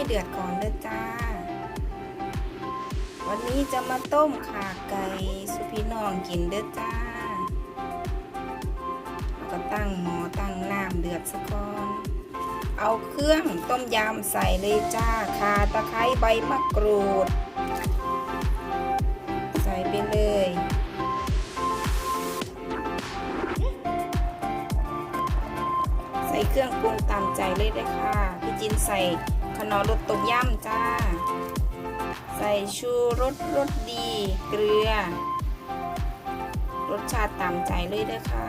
ให้เดือดก่อนเด้อจ้า วันนี้จะมาต้มขาไก่สุพี่น้องกินเด้อจ้าแล้วก็ตั้งหม้อตั้งน้ำเดือดสะก่อน เอาเครื่องต้มยำใส่เลยจ้าข่าตะไคร้ใบมะกรูด ใส่ไปเลยใส่เครื่องปรุงตามใจเลยได้ค่ะ พี่จินใส่ นอรสต้มยำจ้า ใส่ชูรสรสดี เกลือ รสชาติตามใจเลยเด้อค่ะ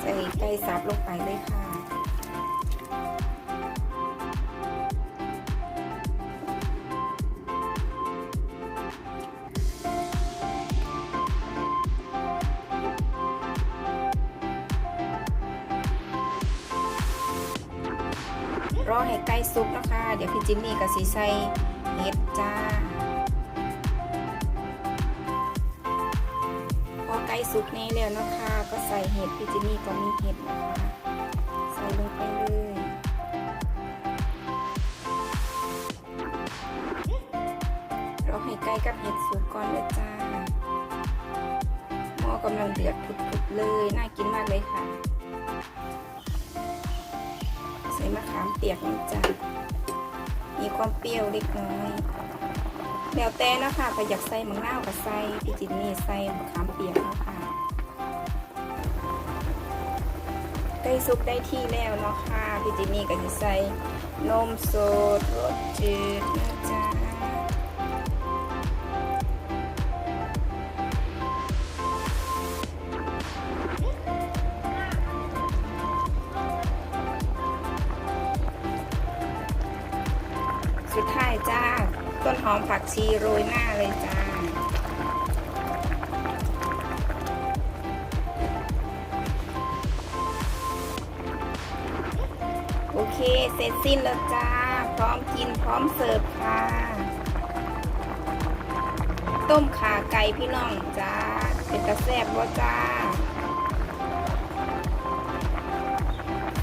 ใส่ไก่สับลงไปเลยค่ะ รอให้ไก่สุกนะคะ เดี๋ยวพี่จิมมี่กับสีใส่เห็ดจ้า พอไก่สุกนี้แล้วนะคะ ก็ใส่เห็ดพี่จิมมี่ก็มีเห็ดนะคะ ใส่ลงไปเลยรอให้ไก่กับเห็ดสุกก่อนเลยจ้าหม้อกำลังเดือดผุดๆเลย น่ากินมากเลยค่ะ มะขามเปียกนะจ๊ะมีความเปรี้ยวเล็กน้อยแล้วแต่นะคะก็อยากใส่มะนาวกับใส่พี่จินนี่ใส่มะขามเปียกนะค่ะใกล้ซุปได้ที่แล้วเนาะค่ะพี่จินนี่ก็จะใส่นมสดรสจืดนะจ๊ะ ยจ้า ต้นหอมผักชีโรยหน้าเลยจ้า โอเค เสร็จสิ้นแล้วจ้า พร้อมกินพร้อมเสิร์ฟค่ะ ต้มขาไก่พี่น้องจ้า เป็นตะแซ่บบ่าจ้า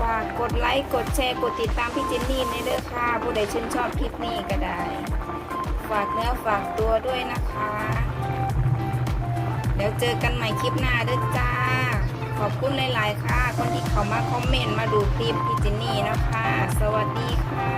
ฝากกดไลค์ กดแชร์ กดติดตามพี่เจนนี่ในเด้อค่ะ ผู้ใดชื่นชอบคลิปนี้ก็ได้ ฝากเนื้อฝากตัวด้วยนะคะ เดี๋ยวเจอกันใหม่คลิปหน้าเด้อจ้า ขอบคุณหลาย ๆ ค่ะ คนที่เขามาคอมเมนต์มาดูคลิปพี่เจนนี่นะคะ สวัสดีค่ะ